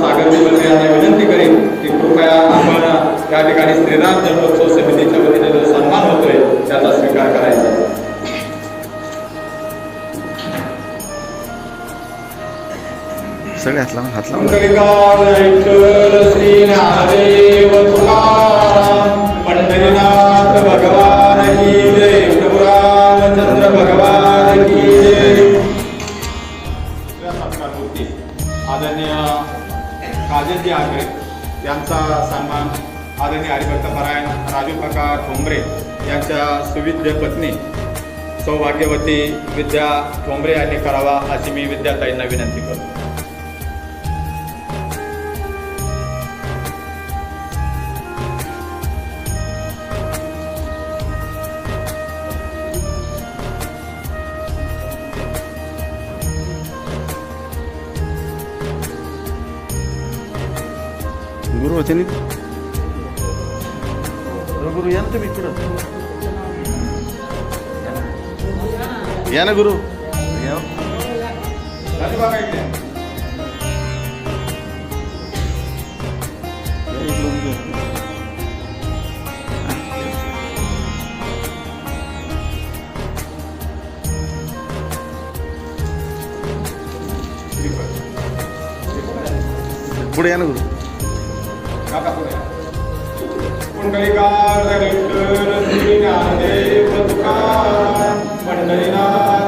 सागर निबंधे यांना विनंती करेन की कृपया आपण त्या ठिकाणी श्रीराम जन्मोत्सव समितीच्या वतीने जो सन्मान होतोय त्याचा स्वीकार करायचा. सगळे हात लावून हात लावून श्री तुकाराम पंढरीनाथ भगवान. काजलजी आगरे यांचा सन्मान आदरणीय हरिभक्त परायण राजू काका ठोंबरे यांच्या सुविद्य पत्नी सौभाग्यवती विद्या ठोंबरे यांनी करावा अशी मी विद्याताईंना विनंती करतो. गुरु होते नि गुरु या ना तुम्ही इकडं या ना गुरु या. राजू काका इकडे. या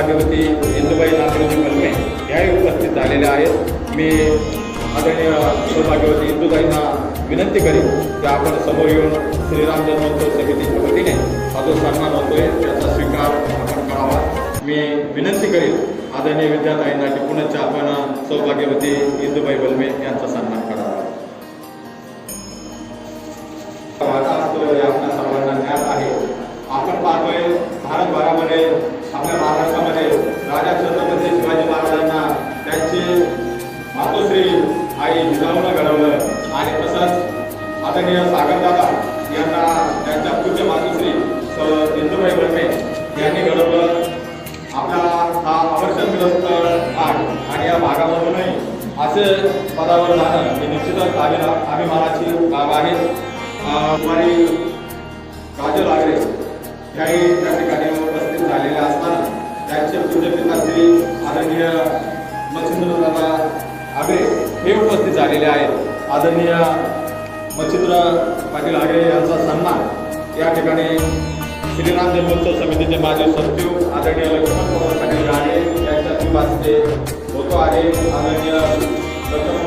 भाग्यवती इंदुबाई नागरिक कलमे याही उपस्थित झालेल्या आहेत. मी आदरणीय सौभाग्यवती इंदुबाईंना विनंती करीन की आपण समोर येऊन श्रीराम जन्मोत्सव समितीच्या वतीने हा जो सन्मान होतोय त्याचा स्वीकार आपण करावा. मी विनंती करीन आदरणीय विद्यार्थ्यांना की पुनश्च आपण सौभाग्यवती इंदुबाई बलमे यांचा सन्मान करावा. वाटा आपल्या सर्वांना ज्ञात आहे. आपण पाहतोय भारतभरामध्ये आदरणीय यांना त्यांच्या पूज्य मातोश्री स इंदुबाई यांनी घडवलं आपला हा अवर्षणग्रस्त भाग आणि या भागामधूनही असे पदावर जाणं हे निश्चितच अभिना अभिमानाची बाब आहे. कुमारी काजल आगरे याही त्या ठिकाणी उपस्थित झालेल्या असताना त्यांचे पूज्य पिताश्री आदरणीय मच्छिंद्रदादा आगरे हे उपस्थित झालेले आहेत. आदरणीय मच्छिंद्र पाटील आगरे यांचा सन्मान. या ठिकाणी श्रीराम जन्मोत्सव समितीचे माजी सचिव आदरणीय लक्ष्मण पाटील राणे यांच्या निवासते होतो आहे आदरणीय लक्ष्मण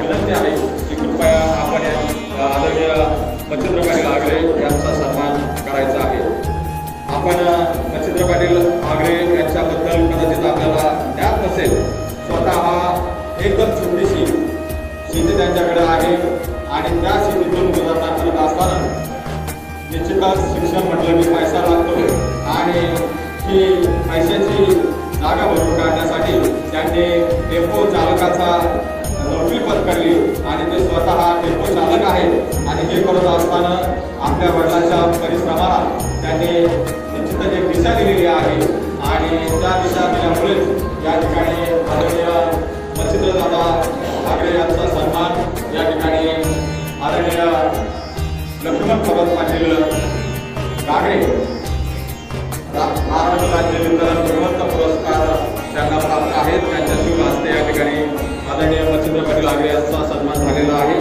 विनंती आहे की कृपया आपण या आदरणीय मच्छिंद्र पाटील आगरे यांचा सन्मान करायचा आहे. आपण मच्छिंद्र पाटील आगरे यांच्याबद्दल कदाचित आपल्याला ज्ञात नसेल स्वतः हा एकदम छोटीशी शेती त्यांच्याकडे आहे आणि त्या शेतीतून गुजरात करत असताना निश्चितच शिक्षण म्हटलं की पैसा लागतो आणि ही पैशाची जागा भरून काढण्यासाठी त्यांनी टेम्पो चालकाचा नोकरी पत्करली आणि ते स्वतः टेम्पो चालक आहे आणि हे करत असताना आपल्या वडिलांच्या परिश्रमाला त्यांनी निश्चितच एक दिशा दिलेली आहे आणि त्या दिशा दिल्यामुळेच या ठिकाणी आदरणीय मच्छिंद्रदादा ठाकरे यांचा सन्मान या ठिकाणी आदरणीय लक्ष्मण भगत पाटील गागरे महाराष्ट्र राज्य वितरण गुणवंत पुरस्कार त्यांना प्राप्त आहेत. त्यांच्या शुभ हस्ते या ठिकाणी आदरणीय मच्छिंद्र पाटील आगरे यांचा सन्मान झालेला आहे.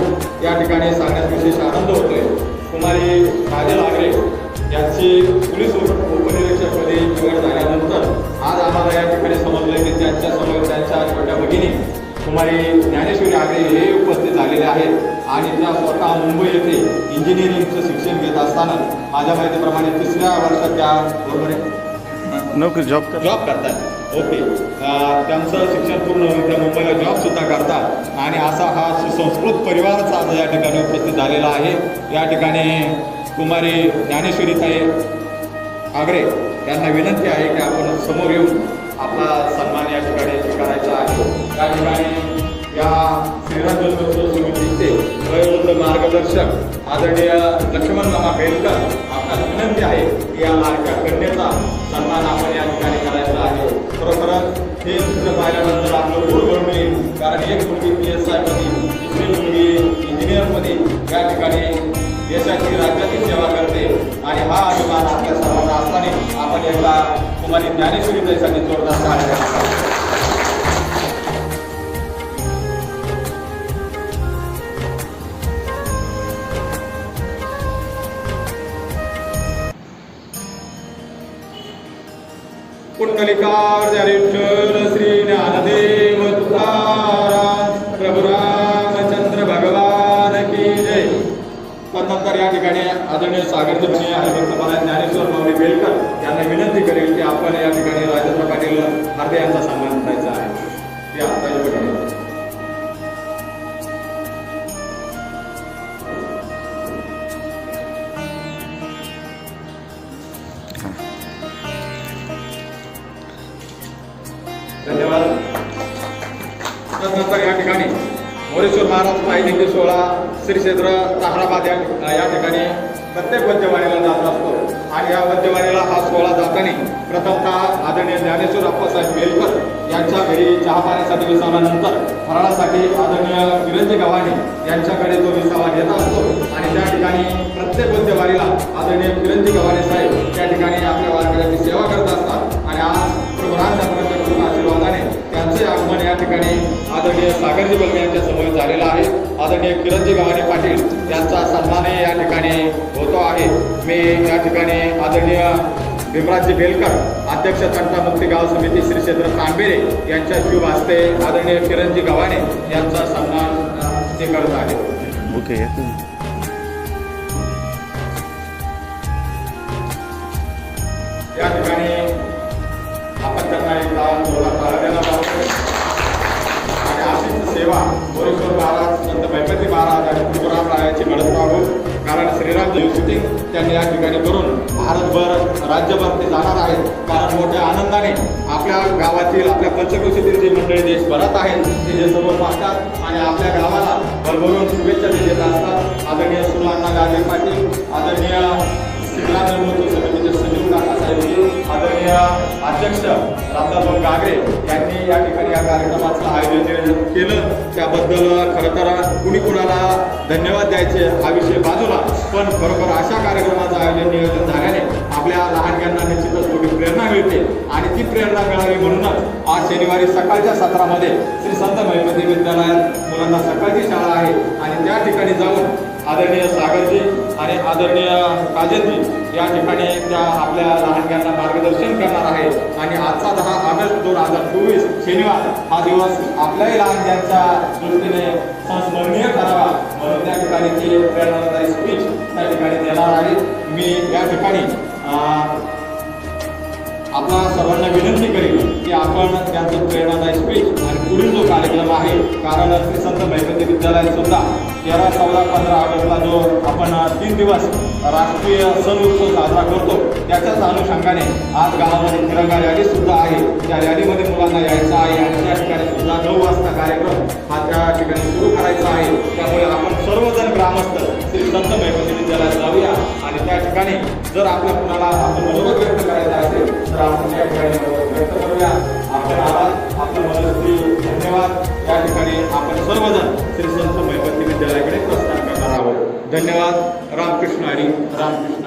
या ठिकाणी सांगण्यात विशेष आनंद होतोय. कुमारी काजल आगरे यांची पोलीस उपनिरीक्षकपदी निवड झाल्यानंतर आज आम्हाला या ठिकाणी समजलं की त्यांच्यासमोर त्यांच्या छोट्या भगिनी कुमारी ज्ञानेश्वरी आगरे हे उपस्थित झालेले आहेत आणि त्या स्वतः मुंबई येथे इंजिनिअरिंगचं शिक्षण घेत असताना माझ्या माहितीप्रमाणे तिसऱ्या वर्षात त्या बरोबर नोकरी जॉब जॉब करतात. ओके त्यांचं शिक्षण पूर्ण होऊन त्या मुंबईला जॉबसुद्धा करतात. आणि असा हा सुसंस्कृत परिवारच आज या ठिकाणी उपस्थित झालेला आहे. या ठिकाणी कुमारी ज्ञानेश्वरीताई आगरे यांना विनंती आहे की आपण समोर येऊन आपला सन्मान या आहे ठिकाणी या श्रीराम समितीचे वयोवृद्ध मार्गदर्शक आदरणीय लक्ष्मण मामा बेलकर आपल्याला विनंती आहे. की या लाडक्या कन्येचा सन्मान आपण या ठिकाणी करायचा आहे खरोखरच हे चित्र पाहिल्यानंतर आपलं गोड भरून येईल कारण एक मुलगी पी एस आयमध्ये दुसरी मुलगी इंजिनियरमध्ये या ठिकाणी देशाची राज्याची सेवा करते आणि हा अभिमान आपल्या सर्वांना असताना आपण एकदा कुमारी ज्ञानेश्वरी देशाने जोरदार टाळ्या द्यायला पुंडलिकार विठ्ठल श्री ज्ञानदेव तुकाराम प्रभू रामचंद्र भगवान की जय तदनंतर या ठिकाणी आदरणीय सागर जपणे हरिभक्त महाराज ज्ञानेश्वर माऊली बेलकर यांना विनंती करेल की आपण या ठिकाणी राजेंद्र पाटील हार्दे यांचा सन्मान करायचा आहे या आता या ठिकाणी. त्यानंतर या ठिकाणी. मोरेश्वर महाराज पाहिजे सोहळा श्री क्षेत्र ताहराबाद या या ठिकाणी प्रत्येक वद्यवाणीला जात असतो. आणि या वद्यवाणीला हा सोहळा जाताना प्रथमतः आदरणीय ज्ञानेश्वर अप्पासाहेब बेलकर यांच्या घरी चहा पाण्यासाठी विसावानंतर फराळासाठी आदरणीय विरंजी गव्हाणे यांच्याकडे तो विसावा घेत असतो. आणि त्या ठिकाणी प्रत्येक वद्यवारीला आदरणीय विरंजी गव्हाणे साहेब त्या ठिकाणी आपल्या वारकऱ्यांची सेवा करत असतात. आणि आज आदरणीय सागरजी बलमे यांच्या समोर झालेलं आहे. आदरणीय किरणजी गव्हाणे पाटील यांचा सन्मानही या ठिकाणी होतो आहे. मी या ठिकाणी आदरणीय भीमराजजी बेलकर अध्यक्ष तंटामुक्ती गाव समिती श्री क्षेत्र तांबेरे यांच्या शुभ हस्ते आदरणीय किरणजी गव्हाणे यांचा सन्मान ते करत आहे ओके. या ठिकाणी आपण त्यांना एक लहान अशीच सेवा मोरेश्वर महाराज संत बैपती महाराज आणि तुकाराम रायाची घडत राहू कारण श्रीराम शूटिंग त्यांनी या ठिकाणी करून भारतभर राज्यभर ते जाणार आहेत. कारण मोठ्या आनंदाने आपल्या गावातील आपल्या पंचकृषीतील जी मंडळी देश भरत आहेत ते हे सर्व पाहतात आणि आपल्या गावाला भरभरून शुभेच्छा देत असतात. आदरणीय सुलांना गांधी पाटील आदरणीय श्रीराम समितीचे आदरणीय अध्यक्ष रामदासभाऊ गागरे यांनी या ठिकाणी या कार्यक्रमाचं आयोजन नियोजन केलं. त्याबद्दल खरं तर कुणी कुणाला धन्यवाद द्यायचे हा विषय बाजूला. पण बरोबर अशा कार्यक्रमाचं आयोजन नियोजन झाल्याने आपल्या लहानग्यांना निश्चितच मोठी प्रेरणा मिळते. आणि ती प्रेरणा मिळावी म्हणूनच आज शनिवारी सकाळच्या सत्रामध्ये श्री संत महिपती विद्यालयात मुलांना सकाळची शाळा आहे. आणि त्या ठिकाणी जाऊन आदरणीय सागरजी आणि आदरणीय काजलजी या ठिकाणी त्या आपल्या लहानग्यांना मार्गदर्शन करणार आहे. आणि आजचा दहा ऑगस्ट दोन हजार चोवीस शनिवार हा दिवस आपल्याही लहानग्यांच्या दृष्टीने संस्मरणीय करावा म्हणून त्या ठिकाणी ती प्रेरणादायी स्पीच त्या ठिकाणी देणार आहे. मी या ठिकाणी अं, सर्वांना विनंती करेल की आपण त्यांचं प्रेरणादायी स्पीच आणि पुढील जो कार्यक्रम आहे कारण श्री संत मैपती विद्यालयात सुद्धा तेरा चौदा पंधरा ऑगस्टला जो आपण तीन दिवस राष्ट्रीय सण उत्सव साजरा करतो त्याच्याच अनुषंगाने आज गावामध्ये तिरंगा रॅली सुद्धा आहे. त्या रॅलीमध्ये मुलांना यायचं आहे आणि त्या ठिकाणी सुद्धा नऊ वाजता कार्यक्रम हा त्या ठिकाणी सुरू करायचा आहे. त्यामुळे आपण सर्वजण ग्रामस्थ श्री संत मैपती विद्यालयात जाऊया आणि त्या ठिकाणी जर आपल्या कुणाला आपण मनोगत व्यक्त करायचा असेल तर आपण या ठिकाणी व्यक्त करूया आपण आलात आपलं मनस्वी धन्यवाद या ठिकाणी आपण सर्वजण श्री संत मैपती विद्यालयाकडे प्रस्थान करणार आहोत. धन्यवाद. रामकृष्ण आणि रामकृष्ण.